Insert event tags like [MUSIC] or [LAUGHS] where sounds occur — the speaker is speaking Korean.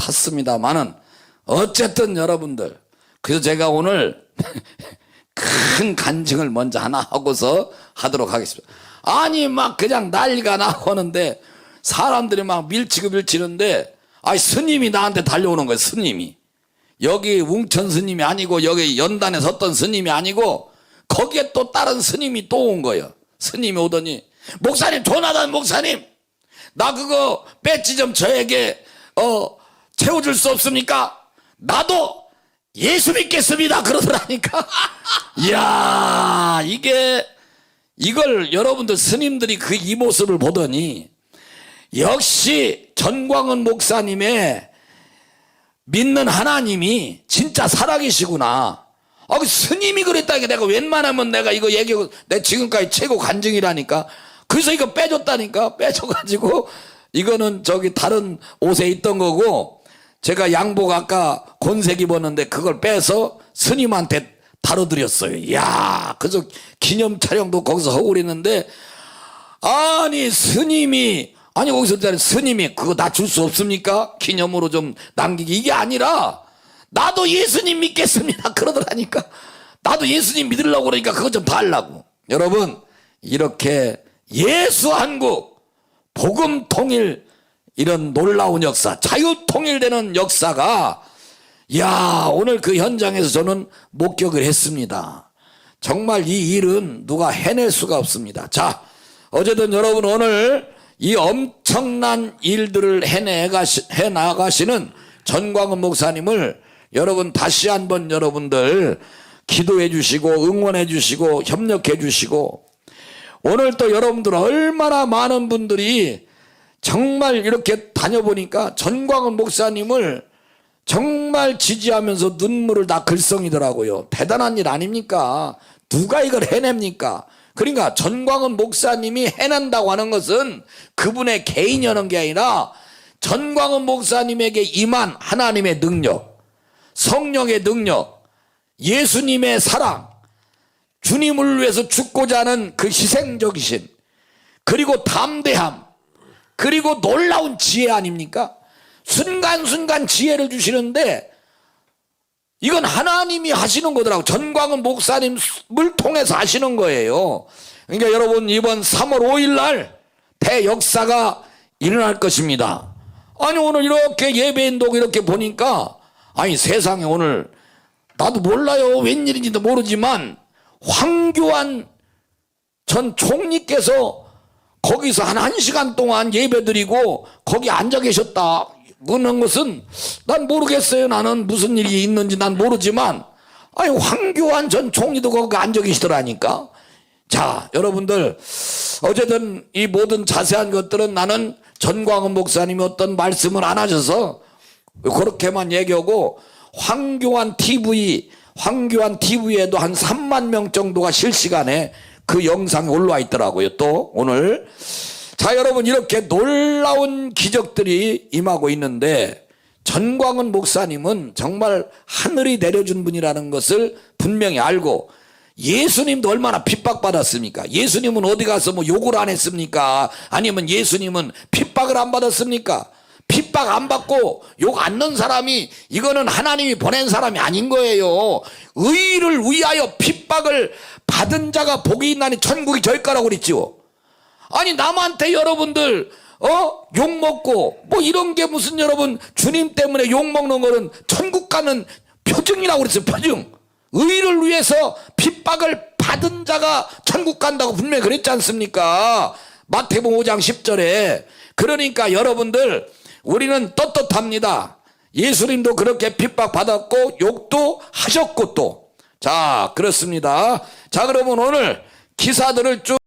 탔습니다만은 어쨌든 여러분들 그래서 제가 오늘 [LAUGHS] 큰 간증을 먼저 하나 하고서 하도록 하겠습니다. 아니 막 그냥 난리가 나고 하는데 사람들이 막 밀치고 밀치는데 아니 스님이 나한테 달려오는 거예요 스님이. 여기 웅천 스님이 아니고 여기 연단에 섰던 스님이 아니고 거기에 또 다른 스님이 또 온 거예요. 스님이 오더니 목사님 조나단 목사님! 나 그거 배지 좀 저에게 어 채워줄 수 없습니까? 나도 예수 믿겠습니다 그러더라니까 [LAUGHS] 이야 이게 이걸 여러분들 스님들이 그 이 모습을 보더니 역시 전광훈 목사님의 믿는 하나님이 진짜 살아계시구나. 아, 그 스님이 그랬다니까 내가 웬만하면 내가 이거 얘기하고 내 지금까지 최고 간증이라니까. 그래서 이거 빼줬다니까. 빼줘가지고 이거는 저기 다른 옷에 있던 거고 제가 양복 아까 곤색 입었는데 그걸 빼서 스님한테 다뤄드렸어요. 이야, 그래서 기념 촬영도 거기서 하고 그랬는데 아니 스님이 아니 거기서. 스님이 그거 나 줄 수 없습니까? 기념으로 좀 남기기 이게 아니라 나도 예수님 믿겠습니다 [LAUGHS] 그러더라니까 나도 예수님 믿으려고 그러니까 그거 좀 달라고 여러분 이렇게 예수 한국 복음 통일 이런 놀라운 역사 자유 통일되는 역사가 야 오늘 그 현장에서 저는 목격을 했습니다. 정말 이 일은 누가 해낼 수가 없습니다. 자 어쨌든 여러분 오늘 이 엄청난 일들을 해내가시, 해나가시는 전광훈 목사님을 여러분 다시 한번 여러분들 기도해 주시고 응원해 주시고 협력해 주시고 오늘 또 여러분들 얼마나 많은 분들이 정말 이렇게 다녀보니까 전광훈 목사님을 정말 지지하면서 눈물을 다 글썽이더라고요. 대단한 일 아닙니까? 누가 이걸 해냅니까? 그러니까 전광훈 목사님이 해낸다고 하는 것은 그분의 개인이 하는 게 아니라 전광훈 목사님에게 임한 하나님의 능력, 성령의 능력, 예수님의 사랑, 주님을 위해서 죽고자 하는 그 희생적이신 그리고 담대함 그리고 놀라운 지혜 아닙니까? 순간순간 지혜를 주시는데 이건 하나님이 하시는 거더라고. 전광훈 목사님을 통해서 하시는 거예요. 그러니까 여러분 이번 3월 5일 날 대역사가 일어날 것입니다. 아니 오늘 이렇게 예배인도 이렇게 보니까 아니 세상에 오늘 나도 몰라요. 웬일인지도 모르지만 황교안 전 총리께서 거기서 한 1시간 동안 예배 드리고 거기 앉아 계셨다. 그런 것은 난 모르겠어요. 나는 무슨 일이 있는지 난 모르지만 아니 황교안 전 총리도 거기 앉아 계시더라니까. 자, 여러분들 어쨌든 이 모든 자세한 것들은 나는 전광훈 목사님이 어떤 말씀을 안 하셔서 그렇게만 얘기하고 황교안 TV 황교안 TV에도 한 3만 명 정도가 실시간에 그 영상이 올라와 있더라고요. 또 오늘 자 여러분 이렇게 놀라운 기적들이 임하고 있는데 전광훈 목사님은 정말 하늘이 내려준 분이라는 것을 분명히 알고 예수님도 얼마나 핍박받았습니까? 예수님은 어디 가서 뭐 욕을 안 했습니까? 아니면 예수님은 핍박을 안 받았습니까? 핍박 안 받고 욕 안 넣은 사람이 이거는 하나님이 보낸 사람이 아닌 거예요. 의를 위하여 핍박을 받은 자가 복이 있나니 천국이 저일 거라고 그랬지요. 아니 남한테 여러분들 어? 욕 먹고 뭐 이런 게 무슨 여러분 주님 때문에 욕 먹는 거는 천국 가는 표징이라고 그랬어요. 표징. 의를 위해서 핍박을 받은 자가 천국 간다고 분명히 그랬지 않습니까? 마태복음 5장 10절에 그러니까 여러분들 우리는 떳떳합니다. 예수님도 그렇게 핍박 받았고 욕도 하셨고 또. 자, 그렇습니다. 자, 그러면 오늘 기사들을 쭉